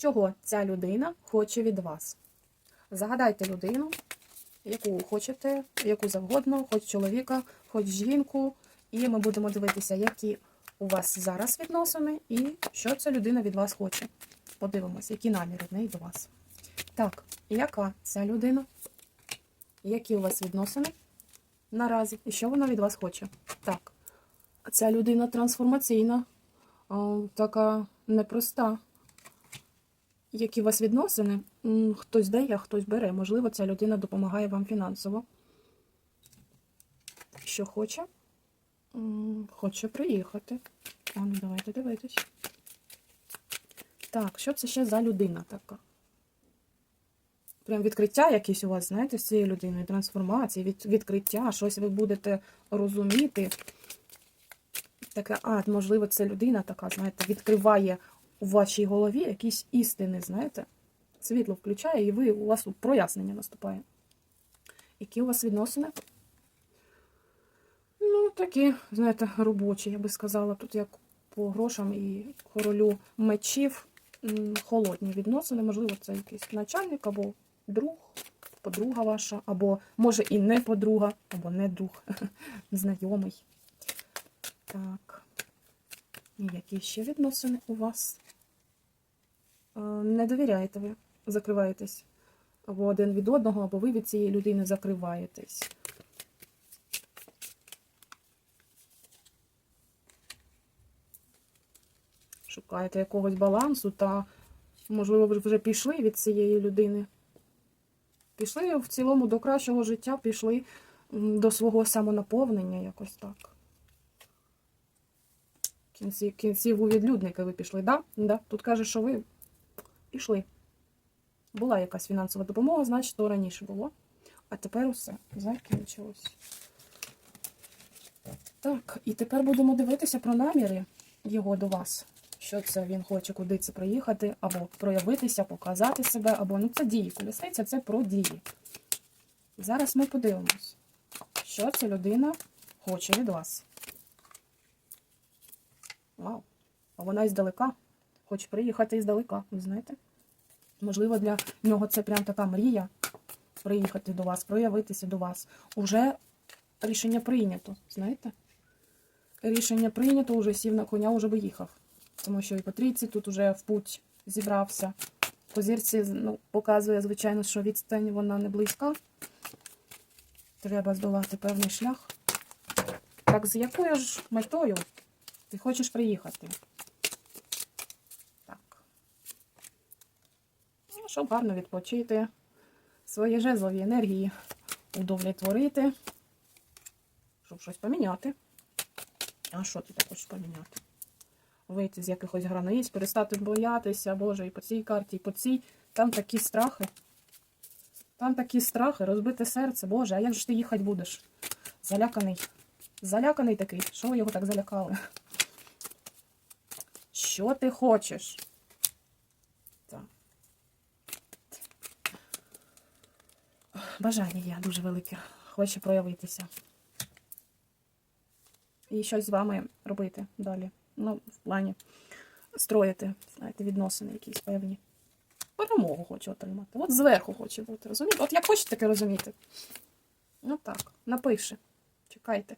чого ця людина хоче від вас. Загадайте людину, яку хочете, яку завгодно, хоч чоловіка, хоч жінку, і ми будемо дивитися, які у вас зараз відносини і що ця людина від вас хоче. Подивимось, які наміри в неї до вас. Так, яка ця людина? Які у вас відносини наразі? І що вона від вас хоче? Так, ця людина трансформаційна, о, така непроста. Які у вас відносини? Хтось дає, хтось бере. Можливо, ця людина допомагає вам фінансово. Що хоче? Хоче приїхати. А ну давайте дивитись. Так, що це ще за людина така? Прям відкриття якесь у вас, знаєте, з цією людиною, трансформації, від, відкриття, щось ви будете розуміти. Таке, а, можливо, це людина така, знаєте, відкриває у вашій голові якісь істини, знаєте, світло включає, і ви, у вас прояснення наступає. Які у вас відносини? Ну, такі, знаєте, робочі, я би сказала, тут як по грошам і королю мечів холодні відносини. Можливо, це якийсь начальник або друг, подруга ваша, або може і не подруга, або не друг, знайомий. Так. Які ще відносини у вас? Е, Не довіряєте ви, закриваєтесь. Або один від одного, або ви від цієї людини закриваєтесь. Шукаєте якогось балансу, та, можливо, ви вже пішли від цієї людини. Пішли в цілому до кращого життя, пішли до свого самонаповнення, якось так. Кінці, кінціву відлюдника ви пішли, да? Да. Тут каже, що ви пішли. Була якась фінансова допомога, значить, то раніше було. А тепер усе закінчилось. Так, і тепер будемо дивитися про наміри його до вас. Що це він хоче, куди це приїхати, або проявитися, показати себе, або ну це дії. Колісниця це про дії. Зараз ми подивимось, що ця людина хоче від вас. Вау. А вона іздалека. Хоче приїхати іздалека, ви знаєте? Можливо, для нього це прям така мрія приїхати до вас, проявитися до вас. Уже рішення прийнято, знаєте? Рішення прийнято, уже сів на коня, уже виїхав. Тому що і по тут уже в путь зібрався. По зірці ну, показує, звичайно, що відстань вона не близька. Треба здолати певний шлях. Так з якою ж метою ти хочеш приїхати? Так. Ну, щоб гарно відпочити, свої жезлові енергії удовлетворити, щоб щось поміняти. А що ти так хочеш поміняти? Вийти з якихось границь, перестати боятися, Боже, і по цій карті, і по цій. Там такі страхи. Там такі страхи, розбите серце, Боже, а як же ти їхати будеш? Заляканий. Заляканий такий. Що ви його так залякали? Що ти хочеш? Бажання є дуже велике. Хоче проявитися. І щось з вами робити далі. Ну, в плані строїти, знаєте, відносини якісь певні. Перемогу хоче отримати. От зверху хоче бути, розумієте? От як хочете таке розуміти. Ну так, напише. Чекайте.